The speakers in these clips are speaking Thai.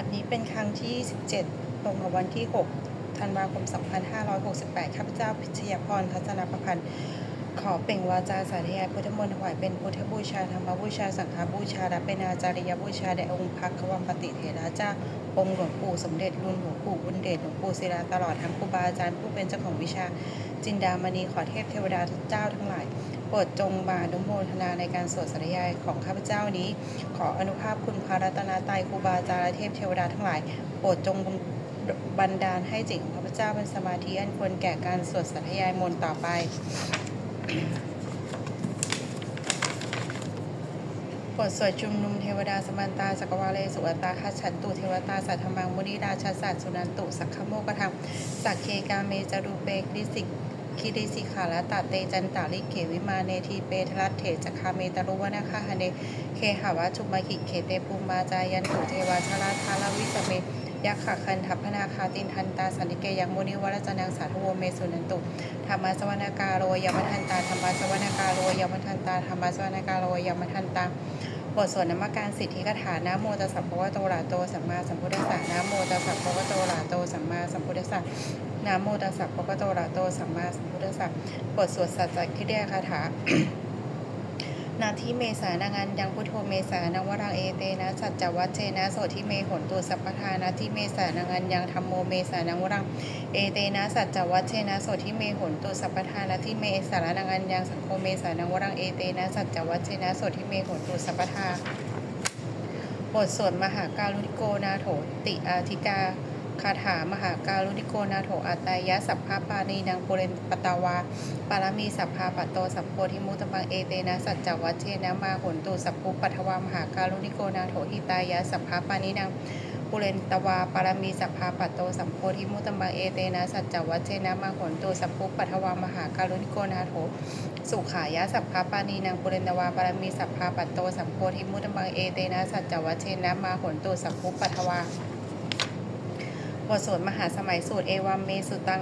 บัดนี้เป็นครั้งที่ 17 ตรงกับวันที่ 6 ธันวาคม 2568 ข้าพเจ้าพิชยพรทัศนประพันธ์ ขอเปล่งวาจาสาธยายพุทธมนต์ถวายเป็นพุทธบูชาธรรมบูชา สังฆบูชา และเป็นอาจาริยบูชาแด่องค์พระกวัมปติเถระเจ้า องค์หลวงปู่สมเด็จรุ่นหลวงปู่บุญเดชหลวงปู่ศิลาตลอดทั้งครูบาอาจารย์ผู้เป็นเจ้าของวิชา จินดามณีขอเทพเทวดาทุกเจ้าทั้งหลาย โปรดจงมาอนุโมทนาในการสวดสาธยายของข้าพเจ้านี้ ขออนุภาพคุณพระรัตนตรัยครูบาอาจารย์เทพเทวดาทั้งหลาย โปรดจงบันดาลให้จิตของข้าพเจ้าเป็นสมาธิอันควรแก่การสวดสาธยายมนต์ต่อไปบทสวดชุมนุมเทวดาสมันตาจักรวาเลสุอัตตาคัฉันตุเทวตาสัทธมังมุนิราชาสัตสุนันตุสักขโมกธรรมสักเคกาเมจารูเปกริสิก คิริสิขาละตะเตจันตาลิเขวิมาเนทีเปทรัตเถจคาเมตารุวนาคาหเนเคหาวะจุมาขิเขเตปุมาจายันตุเทวาชาลาทาลวิสเมยักขะคันทัพพนาคาตินทันตาสันติเกยังมุนิวรจนังสาธุโวเมสุนันตุธรรมสวนากาโรยมทันตาธรรมสวนากาโรยมทันตาธรรมสวนากาโรยมทันตา บทสวดนมัการสิทธิคาถานะโมตัสสะภะคะวะโตอะระหะโตสัมมาสัมพุทธัสสะนะโมตัสสะภะคะวะโตอะระหะโตสัมมาสัมพุทธัสสะนะโมตัสสะภะคะวะโตอะระหะโตสัมมาสัมพุทธัสสะบทสวดสัจจคิเดียคาถา นาทิเมสานังันยังพุทโธเมสานังวรังเอเตนะสัจจวัชเชนะโสทิเมหนตุสัพพทานาทิเมสานังันยังธรรมโมเมสานังวรังเอเตนะสัจจวัชเชนะโสทิเมหนตุสัพพทานาทิเมสานังันยังสังโฆเมสานังวรังเอเตนะสัจจวัชเชนะโสทิเมหนตุสัพพทาบทสวดมหาการุณิโกนาโถติอาธิกา คาถามหาการุณิโกนาโถอัตายะสัพพะปานีนางปุเรนปตาวาปารมีสัพพาปัตโตสัพโพธิมุตตังเอเตนะสัจจวัชเชนะมาหนตุสัพพุปัทวามหาการุณิโกนาโถหิตายะสัพพะปานินางปุเรนตวาปารมีสัพพาปัตโตสัพโพธิมุตตังเอเตนะสัจจวัชเชนะมาหนตุสัพพุปัทวามหาการุณิโกนาโถสุขายะสัพพะปานีนางปุเรนตวาปารมีสัพพาปัตโตสัพโพธิมุตตังเอเตนะสัจจวัชเชนะมาหนตุสัพพุปัทวา บทสวดมหาสมัยสูตรเอวัมเมสุตัง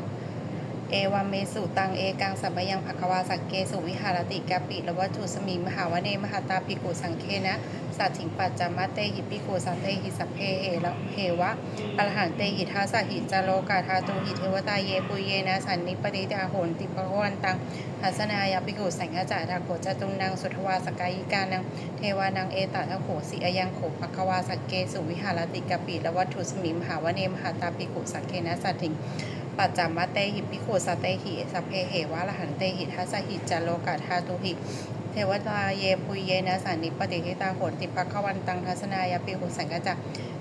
เอวัมเมสุตังเอกังสัมยังภควาสักเกสุวิหารติกาปิละวัตถุสมิมหาวเนมหาตาปิกุสังเคนะสัตถิงปัจจามาเตหิปิกุสันเตหิสัพเพเหระเหวะอรหันเตหิทาสหิจโลกาธาตุหิเทวตาเยปุเยนะสันนิปติดาโหนติปะวันตังทัสนายาปิกุสังฆจาทาโขจตุงนังสุทวาสกายิกานังเทวานังเอตตะโขสิอายังโขภควาสักเกสุวิหารติกาปิละวัตถุสมิมหาวเนมหาตาปิกุสังเคนะสัตถิง ปัจจามาเตหิปิโขสเตหิสัพเพเหวะละหันเตหิทัสหิจโลกาธาตุหิเทวตาเยปุยเยนะสานิปติทิตาโหติปัคขวันตังทัสนายาปิหุสังกจัก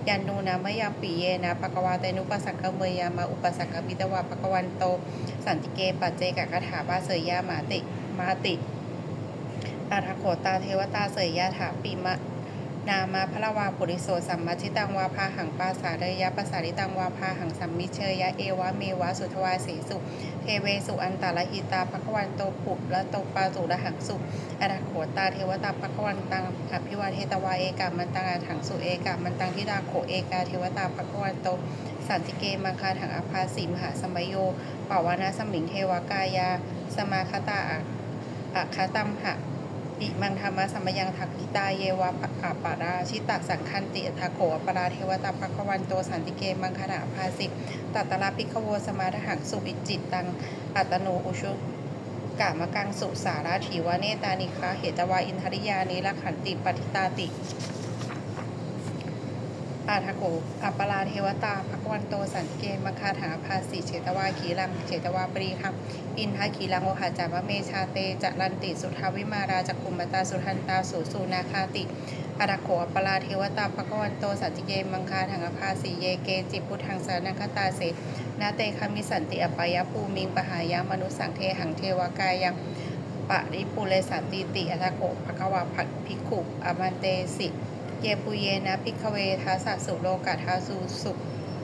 ยันนูนามยามปีเยนะปะกวาเตนุปัสสกเมยามาอุปสักกะวิตวาปะกวันโต สันติเกปัจเจกะคาถาบาเสยยามาติมาติตาทโขตาเทวตาเสยยาถาปิมะ นามาพระวาปุริโสสัมมาชิตังวาพาหังปาสาเรยะปสาริตังวาพาหังสัมมิเชยะเอวะเมวะสุทวาสีสุเทเวสุอันตาลหิตาภควันโตปุละโตปาสุระหังสุอรโขตาเทวตาภควันตังอภิวาเทตวาเอกามันตังถังสุเอกามันตังทิดาโขเอกาเทวตาภควันโตสันติเกมังคาถังอภาสีมหาสมโยปาวานาสมิงเทวกายา สมาคตาอะคาตัมหะ ติมังธรรมะสัมยังทักกิตาเยวะปะอาปาราชิตะสังคันติทาโขอปราเทวตาภควันโตสันติเกมังคณะภาสิตัตตระปิขโวสมาทหังสุอิจิตตังอัตโนอุชุกามกังสุสาราถีวเนตานิคาเหตวาอินทริยานิลขันติปฏิตาติ อาทาโกอัปปราเทวตาภควันโตสันติเกมังคาถาภาสิเฉตวาขีรังเฉตวาปรีคังอินทาขีลังโอหะจามะเมชาเตจรันติสุทาวิมาราจักขุมตาสุทันตาสุสูนาคาติอารักโขอปราเทวตาภควันโตสัจจิเยมังคาถังอภาสีเยเกจิพุทธังสานังคตาเสนาเตคามิสันติอปายภูมิงปหายามนุสังเทหังเทวกายังปะริปุเรสันติติอัตโขภควาภักภิกขุอมันเตสิ เยปุเยนะพิกเวทัสสะสุโลกาทาสุสุ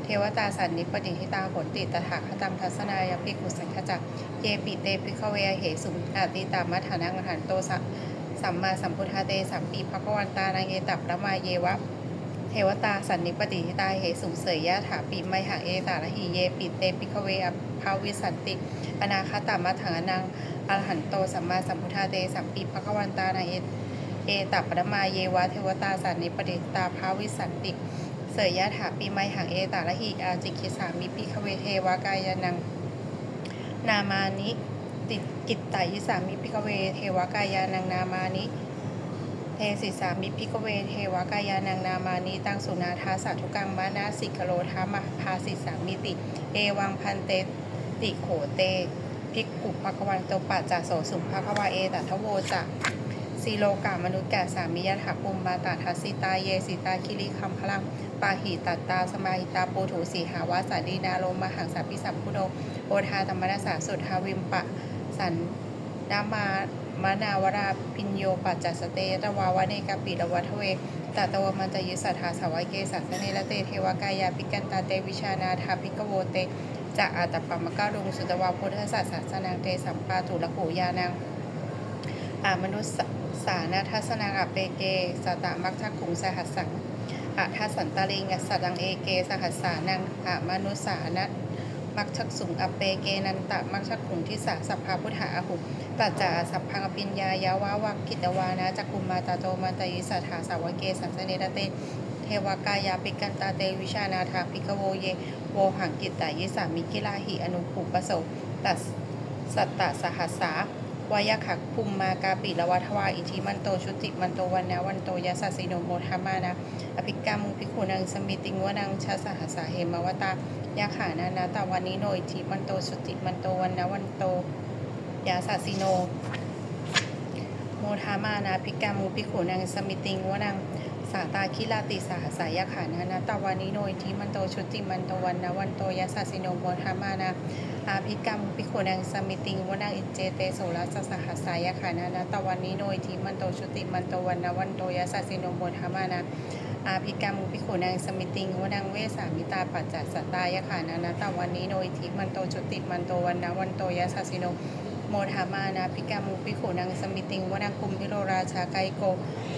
เทวตาสันนิปติทิตาผลติตถาคตังทัสนายภิกุสังฆจักเยปิเตพิกเวเหสุนาติตามัฐานังหันโตสัมสัมมาสัมพุทธาเตสัมปีภควันตานังเอตัปละมาเยวะเทวตาสันนิปติทิตาเหสุเสยยะถาปีไมหังเอตาละหิเยปิเตพิกเวอภาวิสันติอนาคตามัฐานังอรหันโตสัมมาสัมพุทธาเตสัมปีภควันตานังเอ เอตัปปรมาเยวะเทวตาสันนิปติตาภาวิสันติ เสยยะถาปีไมหังเอตาละหิอาจิคิสามิพิคเวเทวากายนัง นามานิติกิตตายิสามิพิกเวเทวกายานังนามานิเทสิสามิพิกเวเทวกายานังนามานิตังสุนาทาสาธุกังมานาสิกโลธามะพาสิสามิติ เอวังพันเตติโขเตภิกขุภควันโตปัจจาโสสุภควาเอตัทโวจะ สีโลกามนุษย์แก่สามิยถาปุมมาตาทัสสิตาเยสิตาคิริคัมพลังปาหิตัตตาสมาหิตาปูถูสีหาวาสาดีนาโลมหังสัพพิสัมพุโดโอทาธรรมนัสสาสุทาวิมปะสันนามามานาวราพิญโยปัจจัสเตตวาวเนกาปิรวัทเวตตวมันจะยิสัทธาสาวายเกสัสเนละเตเทวกายาปิกันตาเตวิชานาทาพิกโวเตจะอาตปปมะกาลุงสุตวาพุทธศาสสนังเตสัมปาตุละโหยานัง อามนุสสานาทัสนังอเปเกสตามักทักขุงสหัสสังอะทัสันตลิงอัสสดังเอเกสหัสสานังอะมนุสานะมักทักสุงอเปเกนันตะมักทักขุงทิสาสัพพาพุทธาหุตัจจาสัพพังอปิญญายาวาวักกิตวานะจักกุมมาตาโตมาตยิสัทธาสาวเกสันสเนรเตเทวกายาปิกันตาเตวิชานาถาพิกโวเยโวหังกิตตายิสามิกิลาหิอนุภูปโสตัสสัตตสหัสสา วายขักภูมิมากาปิละวัทวาอิทิมันโตชุติมันโตวันนาวันโตยาสสสิโนโมทามานะอภิกามุภิกขุนังสมิติงวนังชาสหัสาเหมวตายาขานานาตาวันนี้โนอิทิมันโตชุติมันโตวันนาวันโตยาสสสิโนโมทามานาภิกามุภิกขุนังสมิติงวนังสาตาคิลาติสาสายขานานาตาวานิโนอิทิมันโตชุติมันโตวันนาวันโตยาสสสิโนโมทามานา อาภิกรรมภิกขุนังสมิติงวนังอิจเจเตโสรัสสหัสสายขานานาตวันนิโนยทิมันโตชุติมันโตวันนาวันโตยาสสสิโนโมทามานาอาภิกรรมภิกขุนังสมิติงวนังเวสามิตาปัจจัสตายขานานาตวันนิโนยทิมันโตชุติมันโตวันนาวันโตยาสสสิโน โมธามานาพิกามูพิขุนังสมิติงวนังคุมพิโรราชาไกโก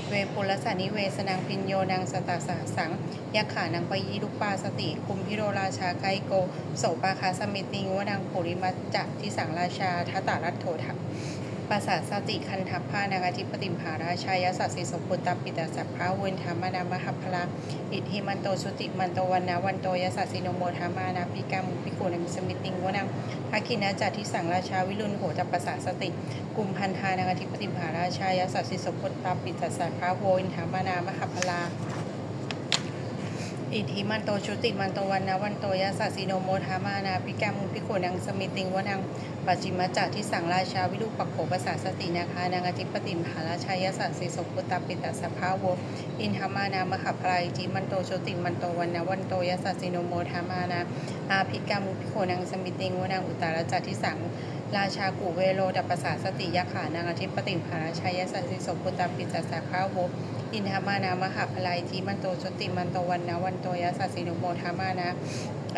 เวปุลสานิเวสนังพิญโยนางสตาสาสังยักขานังปยีลุปปาสติ คุมพิโรราชาไกโก โสปาคาสมิติงวนังปุริมัจจะที่สังราชาทัตตารัตโถทั ปาสาสติคันทัพพานางาธิปติมหาราชายสัสสิสปุตตปิตาสัพพาเวนธรรมนามหัพพลาอิทธิมันโตสุติมันโตวันนาวันโตยสัสสิโนโมธามานาปิกามุปิโกนังสมิติงวนังภาคินาจัที่สังราชาวิรุณโหตปาสาสติกุมพันธานางาธิปติมหาราชายสัสสิสปุตตปิตาสัพพาโวนธรรมนามหัพพลา อิทธิมันโตชุติมันโตวันนาวันโตยะสัสสิโนโมทามานาพิกามุพิโขนังสมิติงวนังปัจจิมัจจะที่สังราชาวิรุปักโขภาษาสตินาคานางอธิปติมหาราชายสัสสิสปุตตปิตาสภาโวอินทามานามหาพลายจิมันโตชุติมันโตวันนาวันโตยะสัสสิโนโมทามานาอาภิกามุพิโขนังสมิติงวนังอุตตารจัที่สัง ราชากุเวโรดับปปสาสติยะขานางอธิปติมหาราชายสัสสิสปุตตปิตาสภาโวอินทามานามหาพลายทีมันโตชุติมันโตวันนะวันโตยะสัสสิโนโมทามานะ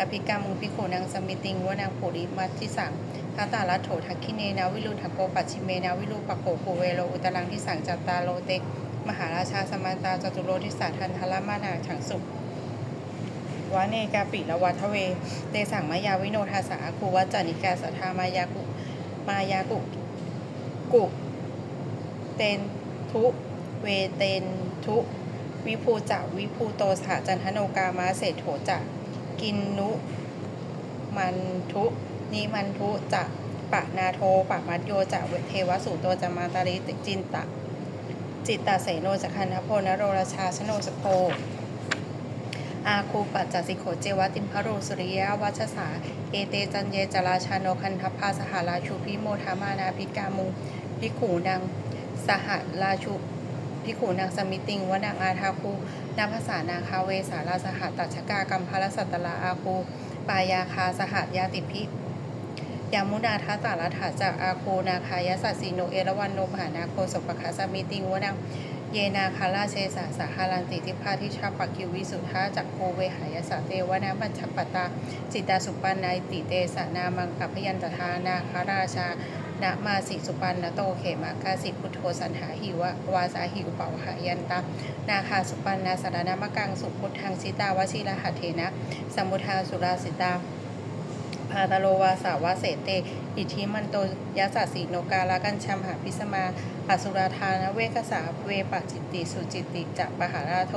อภิกรรมุพิโขนังสมิติงวนางปุริมัตที่สังทัตตาลัโถทักขิเนนาวิรุณทโกปัจฉิเมนาวิรุปโกภูเวโลอุตรังที่สังจัตตาโลเตกมหาราชาสมาตาจตุโรทิสาทันทละมานาถังสุข วะเนกาปิละวัทเว เตสังมายาวิโนทาสาคูวัจจานิกาสัทธามายากุมายากุกุเตนทุเวเตนทุวิภูจะวิภูโตสหจันทโนกามาเศโถจะกินนุ มันทุนิมันทุจะปะนาโทปะมัดโยจะเวเทวสุโตจะมาตาริติจินตะ จิตตาเสโนจะคันทโพนโรราชาชโนสโพ อาคูปัจจสิโขเจวติมพโรสุริยวัชสา เอเตจันเยจราชาโนคันทพาสหราชูพิโมทามานาพิกามุพิขูนังสหราชุพิขูนางสมิติงวนางอาทาคูนาภาษานาคาเวสาราสหตัชกากัมพลสัตตลาอาคูปายาคาสหยาติพิยามุนาทัตตาลัฐาจากอาโคนาคายสัสสิโนเอรวันโนมหานาโคสปคาสมิติงวนาง เยนาคาราเชสาสาหารันติทิพาทิชาปกิวิสุทธาจากโคเวหายสาเตวนาบัญชปตา จิตตาสุปันนายติเตสานามังกับพยันตทานาคาราชานะมาสิสุปันนะโตเขมากาสิพุทโธสันหาหิวะวาสาหิวเป่าหายันตานาคาสุปันนาสารนามกังสุพุทธังสิตาวชิรหัเถนะ สมุทาสุราสิตาพาตโลวาสาวาเสเต อิทธิมันโตยะสัสสีโนกาลกันชัมหาพิสมาอสุราธานเวกสาเวปจิตติ สุจิตติจะปหาราโท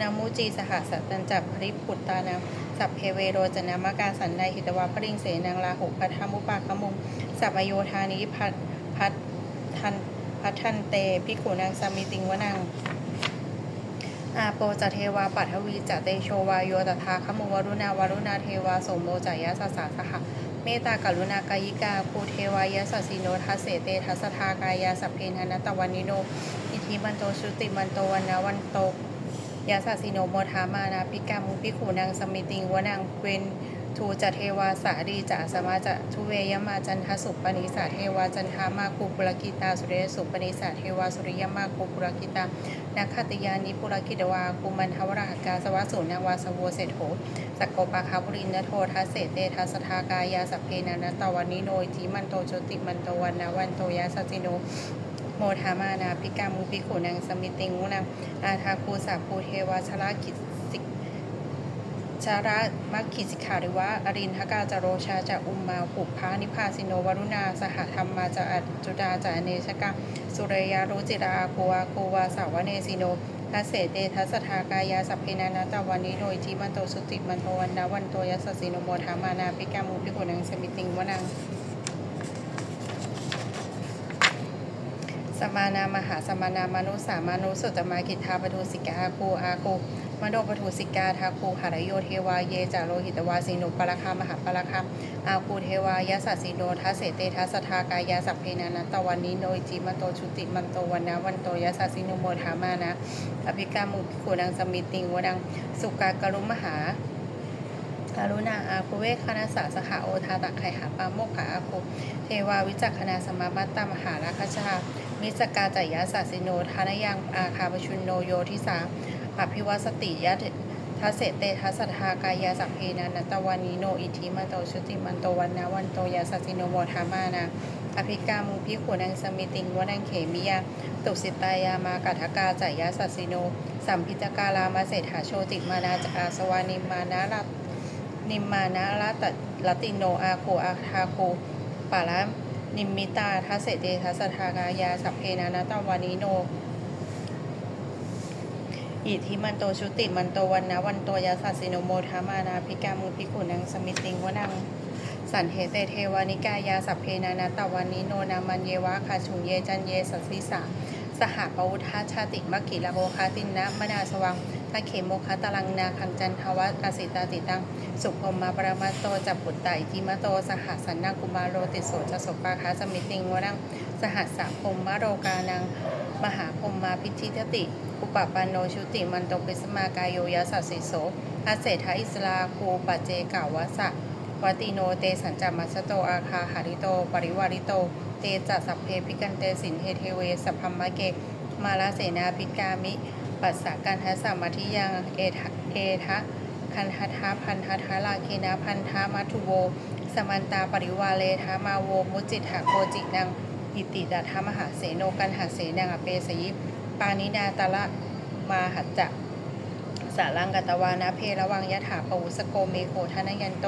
นามุจีสหัสสัตตัญจับพริปุตตานังสัพเพเวโรจนามกาสันในหิตวาพริงเสนังลาหุพัทธมุปากมุงสัพโยธานิพัทพัททันพัทันเตพิขุนางสามิติงวนังอาโปจเทวาปัทวีจะเตโชวาโยตถาคมุวรุณาวรุณาเทวาสมโมจายะสสสาสหะ เมตตากรุณากายิกาภูเทวายะสัสิโนทัสเสเตทัสทากายาสัพเพนันตวันนิโนอิทิมันโตชุติมันโตวันนาวันโตยาสัสิโนโมทามานาพิกามุพิขูนางสมิติงวนางเวน ทูจเทวาสาดีจะสมาจะทุเวยมาจันทสุปนิสาเทวาจันทามาคูปุรกิตาสุเรสุปนิสาเทวาสุริยมาคูปุรกิตานาคติยานิปุรกิตวากุมันทวราหกาสวะสุนาวาสโวเศรษโถสักโกปาคาบุรินโททัสเสเตทัสทากายาสัพเพนันตวันนิโนอิจิมันโตโจติมันโตวันนาวันโตยาสจิโนโมทามานาพิกามุพิขุนังสมิติงุนังอาทาคูสาภูเทวาชลากิสิก ชาระมัคคิสิกขาริวะ อรินทกาจโรชาจะอุมมาปุพานิพาสิโนวรุณา สหธรรมมาจะอัจจุดาจะอเนชกะสุเรยารุจิราโควาโควาสาวเนสิโนทัสเสเตทัสทากายาสัพเพนานาตาวันนิโนอิจิมันโตสุติมันโตวันนาวันโตยัสสสิโนโมทามานาพิกามุพิขุนังสมิติงวนังสมานามหาสมานามนุสามานุสุตมากิทาปทุสิกาอาคูอาคู มโนปทุสิกาทาคูหารโยเทวาเยจาโลหิตวาสิโนปรคามหาปรคามอาคูเทวายาสัสสิโนทัสเสเตทัสทากายาสัพเพนานัตวันนิโนอิจิมันโตชุติมันโตวันนาวันโตยาสัสสิโนโมทามานะอภิกามุขูนังสมิติงวนังสุกากรุมหาการุณาอาคุเวคณาสาสหโอทาตะไขหาปาโมกขาอาคุเทวาวิจักขณาสมามัตตามหาราคชามิสกาจายาสัสสิโนทานยังอาคาปชุนโนโยทิสา อภิวัสติยะทัสเสเตทัสสทากายาสัพเพนันตวานิโนอิทิมันโตชุติมันโตวันนาวันโตยาสัสิโนโมทามานาอภิกามุพิขุนังสมิติงวนังเขมิยาตุสิตายามากัทกาจายาสัสิโน สัมพิจการามาเศรษฐาโชติมานาจอาสวานิมานาลนิมมานะละตละติโนอาโคอาทาโคปาละนิมมิตาทัสเสเตทัสสทากายาสัพเพนานาตวานิโน อิทิมันโตชุติมันโตวันนะวันโตยาสัสสิโนโมทามานาพิกามุพิขุนังสมิติงวนังสันเทเตเทวานิกายาสัพเพนานาตวันนิโนนามันเยวะคาชุงเยจันเยสัสสิสาสหปวุทาชาติมกิลโภคาตินนะมนาสวังตะเขมโมคาตลังนาคังจันทวัตกสิตาติตัง สุพมมาปรมาโตจับปุตไตจิมโต สหัสสันนังกุมาโรติโสจะสปาคาสมิติงวนัง สหัสสะพรมมโรกานัง มหาพมมาพิชิตติ อุปปันโนชุติมันโตปิสมากายโยยสัสสิโสอาเศธาอิสลาคูปัจเจกาวะสะวติโนเตสัญจามัสโตอาคาหาริโต ปริวาริโต เตจัสสัพเพปิกันเตสินเทเทเวสัพพมมะเก มาลาเสนาปิกามิ ปัสสะกันทัสสะมัทิยังเอทะเอทะคันทัทาพันทัทาลาเคนะพันธามัทุโว สมันตาปริวาเลทามาโวมุจิตหโกจินัง อิติดัทามหาเสโนกันหาเสนังอเปสยิปานินาตะละมาหัจจะสารังกตวานะเพระวังยะถาปวุสโกเมโคทนยันโต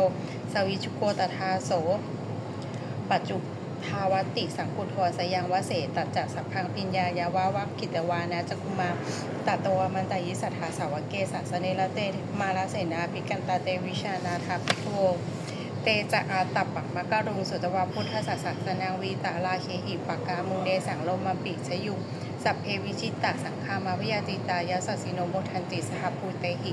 สวิชุโกตทาโส ปัจจุทาวติสังคุทวสยังวเสตัจจะสัพพังปิญญายาวาวักกิตวานะจักุมาตัตวมันตายิสัทธาสาวเกสัสเนละเตมาลาเสนาภิกันตาเตวิชานาทาภิกขโว เตจะอาตับปักมะกะรุงสุตวาพุทธสัสสนาวีตาลาเคหิปากามุงเดสังโลมาปิชยุสัพเพวิชิตตสังคามาพยาติตายาสสิโนโมทันติสหภูเตหิ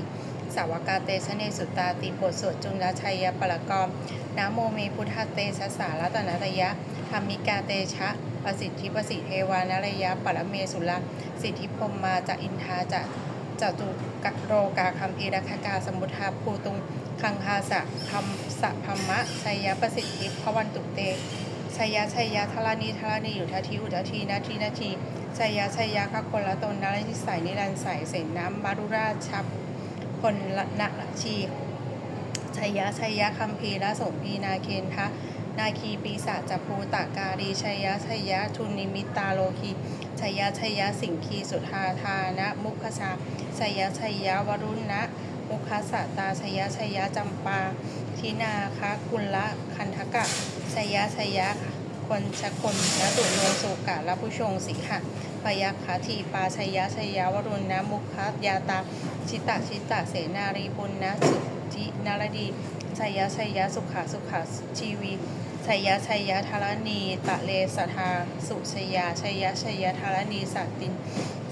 สาวกาเตชะเนสุตาติบทสวดจุลชัยยปรกรมนะโมเมพุทธเตชะสารัตนตยะธรรมิกาเตชะประสิทธิประสิทธิเทวานรยะปรเมสุลสิทธิพมมาจะอินทาจะ จตุกัโรกาคัมภีรคกาสมุทาภูตุงคังคาสะคัมสะพัมมะชัยยะประสิทธิพวันตุเตชัยยะชัยยะทลานีทลานีอยู่ทัทีอุทัทีนาทีนาทีชัยยะชัยยะคักคนละตนนารินิสัยนิรันดร์ใสเสนน้ำมารุราชับคนละนะละชีชัยยะชัยยะคัมภีระสมพีนาเคนทะนาคีปีศาจจภูตาการีชัยยะชัยยะทุนนิมิตาโลคี ชัยยะชัยยะสิงคีสุธาทานะ มุขชาชัยยะชัยยะวรุณนะมุขสะตาชยะชยะจำปาทินาคะกุลละคันทกะชัยยะชัยยะคนชะคนนะตุโนสุกะละผู้ชงสีหะพยัคฆทีปาชัยยะชัยยะวรุณนะมุขยาตาชิตะชิตะเสนารีปุณนะสุจินารดีชัยยะชัยยะสุขาสุขาชีวี ชัยยะชัยยะธารณีตะเลสทาสุชยาชัยยะชัยยะธารณีสัตติน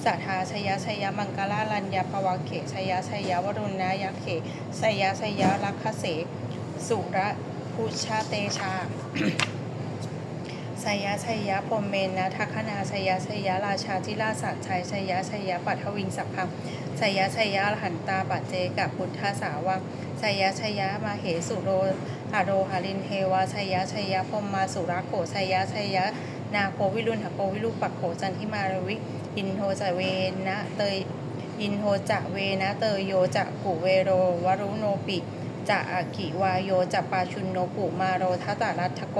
สัทธาชัยยะชัยยะมังกลาลัญญาภวเขชัยยะชัยยะวรุณนะยักเขชัยยะชัยยะลักขเส สุระพุชาเตชาชัยยะชัยยะพรมเมนนะทัคนาชัยยะชัยยะราชาธิราชสัตชัยชัยยะชัยยะปัทวิงสัพพังชัยยะชัยยะอรหันตาปัจเจกับพุทธสาวกชัยยะชัยยะมาเหสุโร หาโรหารินเทวาชัยยะชัยยะพมมาสุระโขชัยยะชัยยะ นาโควิรุณหโกวิรุปักโขจันทิมารวิ อินโทจเวนะเตยอินโทจะเวนะเตยโยจะกุเวโรวรุโนปิจะอากิวายโยจะปาชุนโนปุมาโรทัตตารัตโก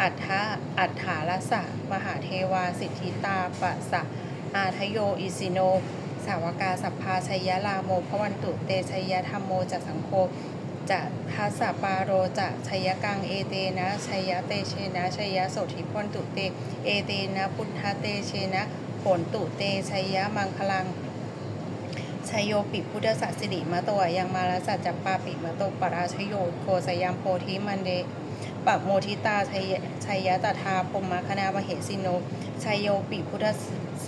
อัฏฐะอัฏฐาลสะมหาเทวาสิทธิตาปะสะอาทโยอิสิโน สาวกาสัพพาชัยยะลาโมพระวันตุเตชัยยะธรรมโมจะสังโฆ จะทัสสะปาโรจะชัยยะกังเอเตนะชัยยะเตเชนะชัยยะโสธิพนตุเต เอเตนะพุทธเตเชนะผลตุเตชัยยะมังคลังชัยโยปิพุทธสัสิริมาตอะยังมาลสัจจปาปิมาโตปราชโยโคสยามโพธิมันเดปะโมทิตาชัยชัยยะตถาพรหมคณามเหสิโนชัยโยปิพุทธ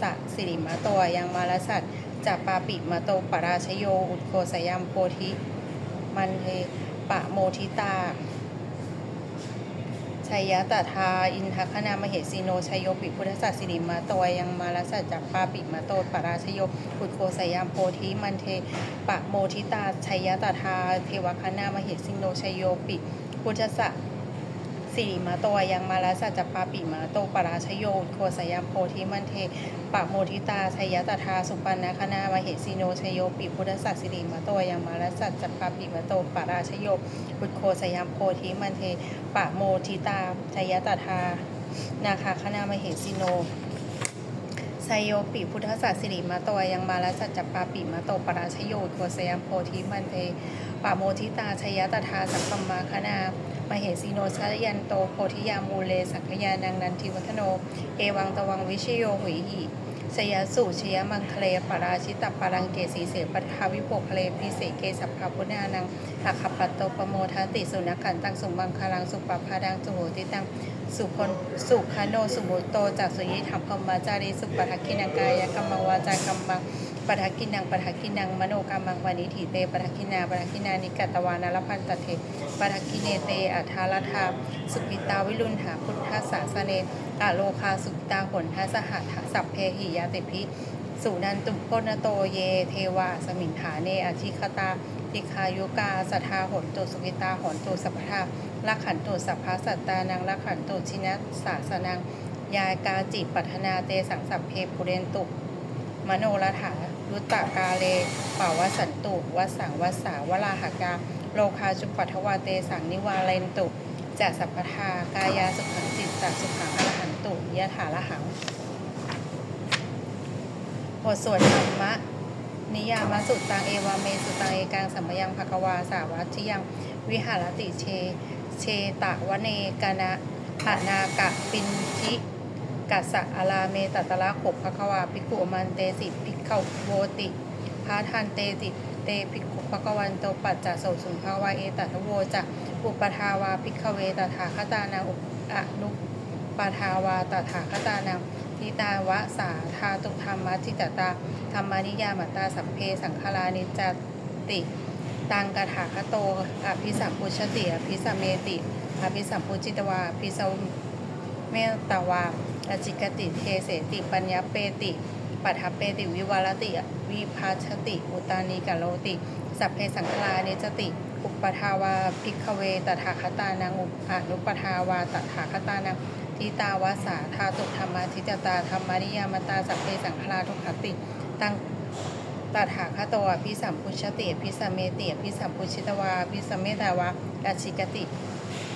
สัสิริมาตอะยังมาลสัจจปาปิมาโตปราชโยอุโคสยามโพธิ มันเทปะโมทิตาชัยยะตถาอินทคณามเหสีโนชัยโยปิพุทธศาสิริมาตวยังมาลสัจจัปปาปิมาโตปราชโยปุตโคสยามโพธิมันเทปะโมทิตาชัยยะตถาเทวคณามเหสีโนชัยโยปิพุทธศาส สิริมาตัวยังมาลสัจจปาปิมาโตปราชโยอุโคสยามโพธิมันเทปะโมทิตาชยตถาสุปันนคณาวเหสีโนชโยปิพุทธสัสสิริมาตัวยังมาลสัจจปาปิมาโตปราชโยบุตโคสยามโพธิมันเทปะโมทิตาชยตถานาคาคณามเหสิโน ไซโยปิพุทธศาสิริมาโตยังมาลสัจจปาปิมาโตปราชโยโทสยามโพธิมันเทปาโมทิตาชยตถาสัพพมาคณามเหสีโนชยันโตโพธิยามูเลสักยานังนันทิวัฒโน เอวังตวังวิชโยหุยหิ ชยสูชยมังคเลปราชิตปารังเกสีเสปทาวิโปคเลพิเศษเกสัพพาพุนานังอาคปัตโตปโมทติสุนักขันตังสุมังคลังสุปปพาดังสุโหติตังสุคนสุขโนสุโมโตจากสุยิธรรมพมาจารีสุปทักขินังกายกรรมวาจากรรมัง ปทักขินังปทักขินังมโนกรรมังวานิถิเตปทักขินาปทักขินานิกตวานารพันตเทปทักขิเนเตอัทาลธาสุปิตาวิรุณหาพุทธศาสเนอาโลคาสุปิตาหนทัสหัทสัพเพหิยาติพิสุนันตุโพนโตเย เทวาสมิงฐาเนอธิคตาติคายุกาสัทธาหนตุสุกิตาหนตุสัพพทาลักขันตุสัพพะสัตตานังลักขันตุชินะสาสนัง ยายกาจิปัทนาเตสังสัพเพปุเรนตุ มโนรถา รุตตกาเลป่าวสันตุวสังวสาวลาหกาโลคาจุปัทวาเตสังนิวาเลนตุจะสัพพทากายาสุขังจิตตสุขังอรหันตุยะถาละหังบทสวดธรรมะนิยามสุตังเอวาเมสุตังเอกังสัมยังภควาสาวัชิยังวิหารติเช เชตะวะเนกนะหานากะปินทิกัสสะอาลาเมตัตตะละขบภควาภิกขุอมันเตสิภิ ขวโวติพาทันเตติเตภิกขุภควันโตปัจจโสสุภาวาเอตัทโวจะอุปทาวาภิกขเวตถาคตานังอุปอนุปทาวาตถาคตานังทิตาวะสาธาตุธรรมจิตตาธรรมานิยามตตาสัพเพสังขารานิจติตังกถาคโตอภิสัมพุชติอภิสัมเมติอภิสัมพุจิตวาอภิสัมเมตตวาอจิกติเทเสติปัญญาเปติ ปัทเปติวิวารติวิภาชติอุตานิกะโลติ สัพเพสังขารานิจติ อุปทาวาภิกขเวตถาคตานังอุปอนุปทาวาตถาคตานังทิตาวาสาธาตุธรรมาทิจตาธรรมานิยามตาสัพเพสังฆราทุกขติ ตังตถาคตวพิสัมพุชติพิสัมเมติพิสัมพุชิตวาพิสัมเมตาวาอาชิกติ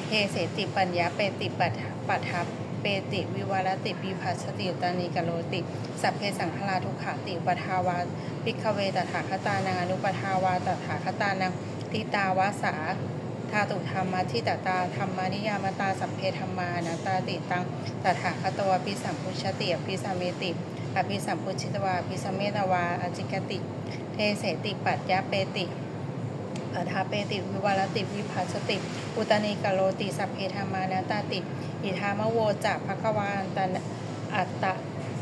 เทเสติปัญญาเปติปัฏปัฏฐา เปติวิวารติปิภัสติอุตานิกโลติ สัพเพสังฆราทุกขติอุปทาวาภิกเวตถาคตานังอนุปทาวาตถาคตานังทิตาวาสาทาตุธรรมะทิตตาธรรมานิยามตาสัพเพธรรมานาตาติตังตถาคตวปิสัมพุชติอภิสัมเมติอภิสัมพุชิตวาอภิสัมเมตวาอจิกติ เทเสติปัจยะเปติ อัฏฐาเปติวิวารติวิภัสติ อุตนิกโลติสัพเพธรรมานาตาติ อิทามโวจะภควานตันอัตตะ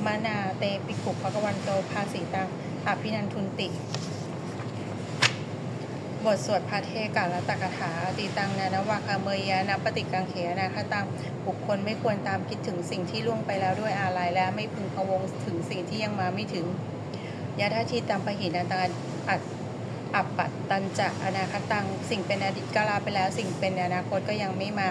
มนาเตปิกุภควันโตภาสีตังอภินันทุนติ บทสวดพระเทกาลตกถาติตังนานวาคาเมยานาปฏิกังเขนาคตังบุคคลไม่ควรตามคิดถึงสิ่งที่ล่วงไปแล้วด้วยอาลัยและไม่พึงพะวงถึงสิ่งที่ยังมาไม่ถึงยาทาชีตัมปหินาตาอัด อัปปัตตันจะอนาคตัง สิ่งเป็นอดีตก็ลาไปแล้ว สิ่งเป็นอนาคตก็ยังไม่มา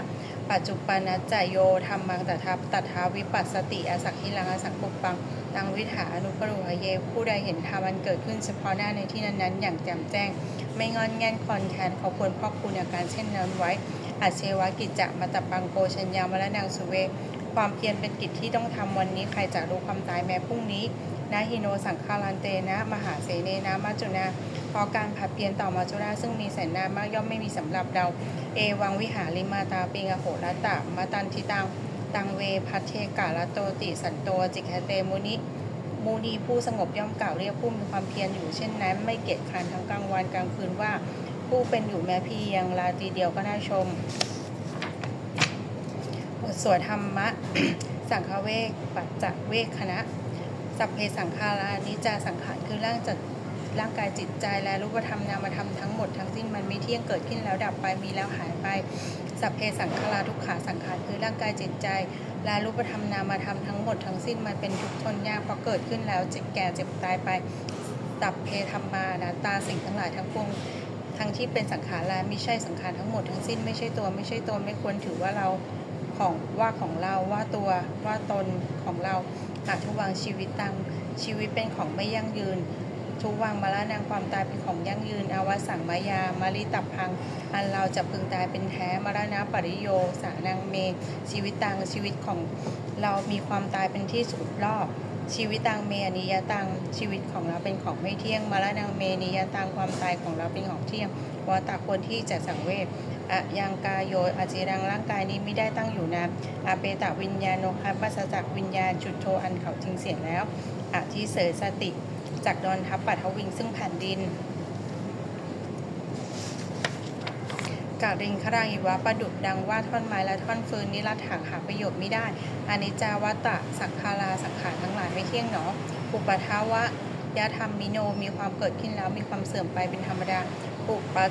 ปัจจุบันนจโยธรรมังตถาตัถาวิปัสสติอสักขิลังอสังปุปังตังวิถาอนุปรุหเย ผู้ใดเห็นธรรมันเกิดขึ้นเฉพาะหน้าในที่นั้นๆ อย่างแจ่มแจ้ง ไม่งอนแง่นคอนแทนเขาควรพ่อคุณอาการเช่นนั้นไว้อาเชวะกิจจะมาตปังโกชัญญามะละนางสุเว ความเพียรเป็นกิจที่ต้องทำวันนี้ ใครจะรู้ความตายแม้พรุ่งนี้นะฮิโนสังฆารันเตนะ มหาเสเนนะมัจจุนา ราะการผัดเปลี่ยนต่อมาจุราซึ่งมีแสนนามากย่อมไม่มีสำหรับเราเอวังวิหาริมาตาปิงอโหรตะมาตันทิตังตังเวพัทเทกาลโตติสันโตจิกเตมุนิมูนีผู้สงบย่อมกล่าวเรียกผู้มีความเพียรอยู่เช่นนั้นไม่เกียจคร้านทั้งกลางวันกลางคืนว่าผู้เป็นอยู่แม้เพียงลาตรีเดียวก็น่าชมบทสวดธรรมะ สังฆเวกปัจจเวกคณะ สัพเพสังขารานิจจาสังขารคือร่างจัด ร่างกายจิตใจและรูปธรรมนามธรรมทั้งหมดทั้งสิ้นมันไม่เที่ยงเกิดขึ้นแล้วดับไปมีแล้วหายไปสัพเพสังขาราทุกขาสังขารคือร่างกายจิตใจและรูปธรรมนามธรรมทั้งหมดทั้งสิ้นมันเป็นทุกข์ทนยากเพราะเกิดขึ้นแล้วเจ็บแก่เจ็บตายไปสัพเพธรรมานาตาสิ่งทั้งหลายทั้งปวงทั้งที่เป็นสังขารและไม่ใช่สังขารทั้งหมดทั้งสิ้นไม่ใช่ตัวไม่ใช่ตนไม่ควรถือว่าเราของว่าของเราว่าตัวว่าตนของเราหากทุกวางชีวิตตังชีวิตเป็นของไม่ยั่งยืน ทุกวางมาละนางความตายเป็นของยั่งยืนอวสังมายามาริตับพัง อันเราจะพึงตายเป็นแท้มรณะปริโยสานังเม ชีวิตตังชีวิตของเรามีความตายเป็นที่สุดรอบชีวิตตังเมอนิยตังชีวิตของเราเป็นของไม่เที่ยงมาละนังเมนิยตังความตายของเราเป็นของเที่ยงวาตาควรที่จะสังเวชอะยังกายโยอาจิรังร่างกายนี้ไม่ได้ตั้งอยู่นานอาเปตะวิญญาณโนคัปัสจากวิญญาณจุดโทอันเขาทิ้งเสียแล้วอะที่เสยสติ จากดอนทับปัทวิงซึ่งแผ่นดินกาลิงครังอิวะประดุดดังว่าท่อนไม้และท่อนฟืนนิรัตถังหาประโยชน์ไม่ได้อนิจจาวัตะสังขาราสังขารทั้งหลายไม่เที่ยงหนอปุปปทาวะยะธรรมมิโนมีความเกิดขึ้นแล้วมีความเสื่อมไปเป็นธรรมดาปุปปั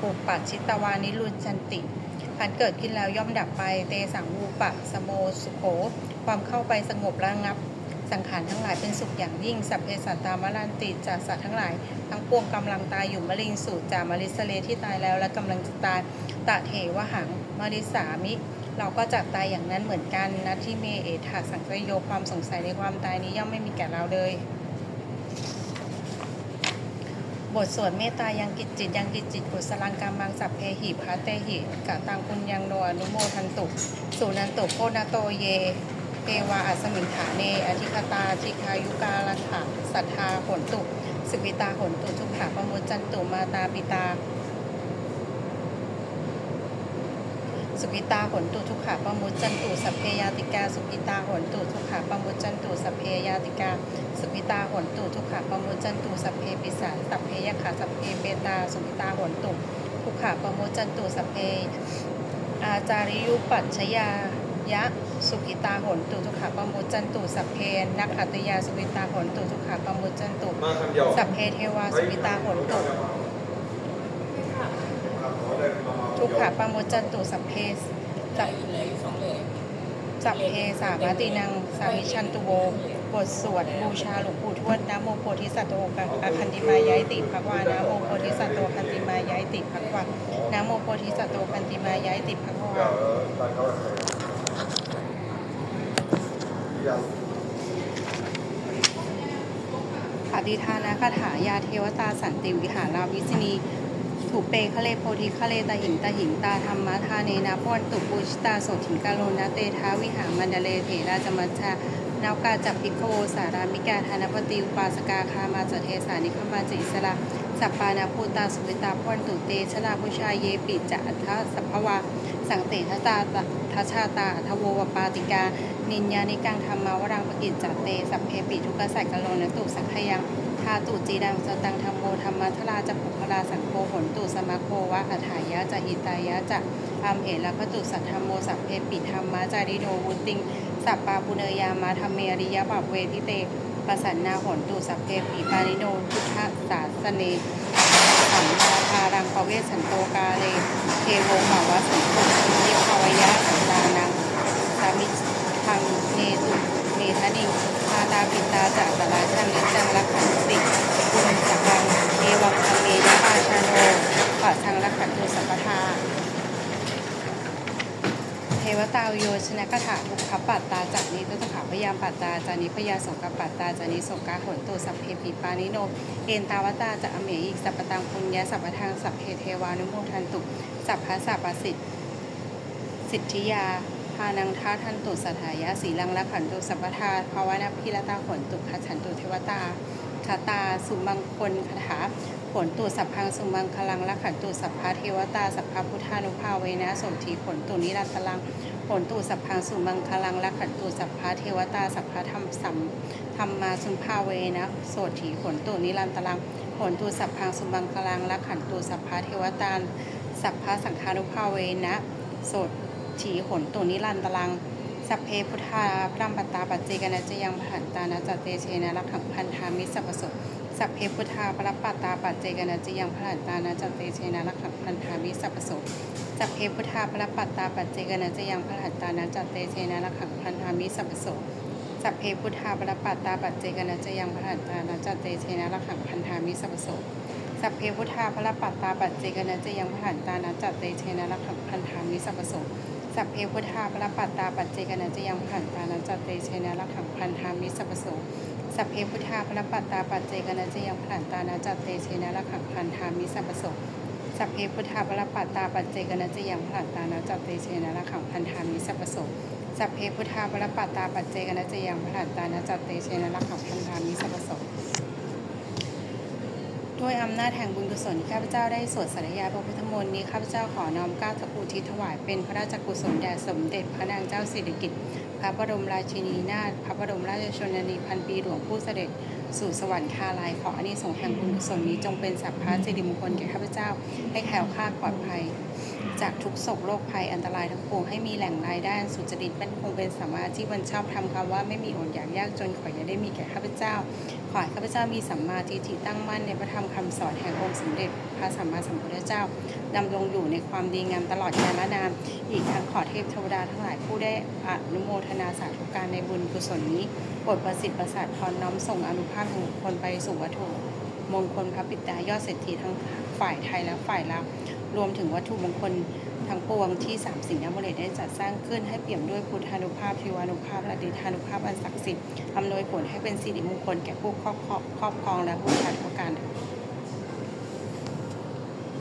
ปุปปัชชิตวานิรุนจันติพันเกิดขึ้นแล้วย่อมดับไป เตสังวูปะสโมสุโขความเข้าไปสงบระงับ สังขารทั้งหลายเป็นสุขอย่างยิ่ง สัพเพสัตตามรันติจากสัตว์ทั้งหลาย ทั้งปวงกำลังตายอยู่มะลิงสูตรจามริสเลที่ตายแล้ว และกำลังจะตายตะเถวหังมริสามิ เราก็จะตายอย่างนั้นเหมือนกันนะที่เมเอถาสังกโยความสงสัยในความตายนี้ย่อมไม่มีแก่เราเลยบทสวดเมตตายังกิจจิตยังกิจจิตกุศลังกามังสัพเพหิพระเตหิกะตังคุญยังโนอนุโมทันตุสุนันตุโคนาโตเย เทวาอัสมิงฐาเน อธิคตาทิคายุกาลัถาสัทธาผลตุสุวิตาผลตุทุกขาปมุจจันตุมาตาปิตา สุกิตาหนตุทุกขาปมุจจันตุสัพเพยาติกา สุกิตาหนตุทุกขาปมุจจันตุสัพเพยาติกา สุกิตาหนตุทุกขาปมุจจันตุสัพเพปิสารสัพเพยขาสัพเพเปตา สุกิตาหนตุทุกขาปมุจจันตุสัพเพอาจาริยุปัชยา ยะสุกิตาหนตุทุกขาปมุจจันตุสัพเพนักขัตติยาสุกิตาหนตุทุกขาปมุจจันตุมาคำเดียวสัพเพเทวาสุกิตาหนตุทุกขาปาโมจจันตุสัพเพสัพสัพเพสามตินังสามิชันตุโวบทสวดบูชาหลวงปู่ทวดนะโมโพธิสัตว์โตกัอาคันติมายายติภควานะโมโพธิสัตว์โตคันติมายายติภควานะโมโพธิสัตว์โตคันติมายายติภควาเดี๋ยวตัดเขายังอธิธานาคาถายาเทวตาสันติวิหาราวิสินีถูเปคะเลโพธิคะเลตาหิงตาหิงตาธรรมะทาเนนะพวนตุปุชิตาโสถิงกาโลนะเตทาวิหามันเดเลเถราจมัชชานาวกาจับพิโคสารามิกาธนปฏิอุปาสกาคามาจเทสานิคมาจิสระสัปปานาภูตาสุวิตาพวนตุเตชลาพุชาเยปิจะอัทธสัพพวาสังเตทตาทัชาตาอัทโววปาติกา นินยานิกังธรรมาวรังปกิจจเต สัพเพปิทุกขสัจกโลนตุสักขยังทาตุจีดังสตังธรรมโมธรรมัทราจะปุคลาสังโฆหนตุสมาโควะอัฏายะจะอิตายะจะอัมเหละพตุสัทธรรมโมสัพเพปิธรรมมาจาริโนวุติงสัปปาปุเนยามาธรรมเมริยบัพเวทิเตปสันนาหนตุสัพเพปีปานิโนพุทธศาสเนสัมมาคารังปเวสันโตกาเลเทโวภาวะสันตุนิภาวยะสันตานังสามิ เนตุเมทนิงมาตาปิตาจักรราชังนิจังรักขันติกุณจักรังเอวังธรรมเมยปาชาโนปัชังรักขันตุสัพพทาเทวตาโยชนะกถาบุคคปัตตาจานิตุตถาพยามปัตตาจานิพยาสงกปัตตาจานิสงกาหนตุสัพเพปิปานิโนเอนตาวตาจะอเมอิกสัพตังพุญญาสัพทางสัพเพเทวานุโมทันตุสัพพะสัพปสิทธิสิทธิยา พานังท้าทันตุสถายะสีลังละขันตุสัพพทาภาวนาพิรตาขนตุขัฉันตุเทวตาคาตาสุมังคลคาถาผลตุสัพพังสุมังคลังละขันตุสัพพะเทวตาสัพพะพุทธานุภาเวนะสมทีผลตุนิรันตลังผลตุสัพพังสุมังคลังละขันตุสัพพะเทวตาสัพพะธรรมสัมธรรมาสุภาเวนะโสถีผลตุนิรันตลังผลตุสัพพังสุมังคลังละขันตุสัพพะเทวตาสัพพะสังฆานุภาเวนะโส ถีผลตุนิรันตลัง สัพเพพุทธาพรัมปตาปัจเจกนะจะยังผันตานะจัตเตเชนะรักขังพันธามิสัพพโสสัพเพพุทธาพระปัตตาปัจเจกนะจะยังผันตานะจัตเตเชนะรักขังพันธามิสัพพโสสัพเพพุทธาพระปัตตาปัจเจกนะจะยังพระหัตตานะจัตเตเชนะระขังพันธามิสัพพโสสัพเพพุทธาพระปัตตาปัจเจกนะจะยังพระหัตตานะจัตเตเชนะระขังพันธามิสัพพโสสัพเพพุทธาพระปัตตาปัจเจกนะจะยังพระหัตตานะจัตเตเชนะระขังพันธามิสัพพโส สัพเพพุทธาพรปัตตาปัจเจกนะจะยังพระหัตตานะจัตเตเชนะระขังพันธามิสัพพโสสัพเพพุทธาพรปัตตาปัจเจกนะจะยังพระหัตตานะจัตเตเชนะระขังพันธามิสัพพโสสัพเพพุทธาปรปัตตาปัจเจกนะจะยังพลันตานะจัตเตเชนะระขังพันธามิสัพพโสสัพเพพุทธาปรปัตตาปัจเจกนะจะยังพลันตานะจัตเตเชนะระขังพันธามิสัพพโส ด้วยอำนาจแห่งบุญกุศลที่ข้าพเจ้าได้สวดสรยาพระพุทธมนต์นี้ข้าพเจ้าขอน้อมเกล้าถอุทิศถวายเป็นพระราชกุศลแด่สมเด็จพระนางเจ้าสิริกิติ์พระบรมราชินีนาถพระบรมราชชนนีพันปีหลวงผู้เสด็จสู่สวรรคาลายขออานิสงส์แห่งบุญกุศลนี้จงเป็นสัพพะสิริมงคลแก่ข้าพเจ้า ให้แคล้วคลาปลอดภัย จากทุกโศกโรคภัยอันตรายทั้งปวงให้มีแหล่งรายได้สุจริตเป็นคงเป็นสามารถที่บรรชอบทำคำว่าไม่มีอดอยากยากจนขออย่าได้มีแก่ข้าพเจ้า ขอให้ข้าพเจ้ามีสัมมาทิฏฐิตั้งมั่นในพระธรรมคำสอนแห่งองค์สมเด็จพระสัมมาสัมพุทธเจ้าดำรงอยู่ในความดีงามตลอดกาลนาน อีกทั้งขอเทพเทวดาทั้งหลายผู้ได้อนุโมทนาสาธุการในบุญกุศลนี้โปรดประสิทธิ์ประสาทพรน้อมส่งอนุภาพแห่งคคลไปสู่วัตถุมงคลพระปิตายอดเศรษฐีทั้งฝ่ายไทยและฝ่ายลาวรวมถึงวัตถุมงคล ทั้งปวงที่สามสิ่งนี้บริได้จัดสร้างขึ้นให้เปี่ยมด้วยพุทธานุภาพเทวานุภาพและดิธานุภาพอันศักดิ์สิทธิ์อำนวยผลให้เป็นสิริมงคลแก่ผู้ครอบครองและผู้ใช้ทุกการ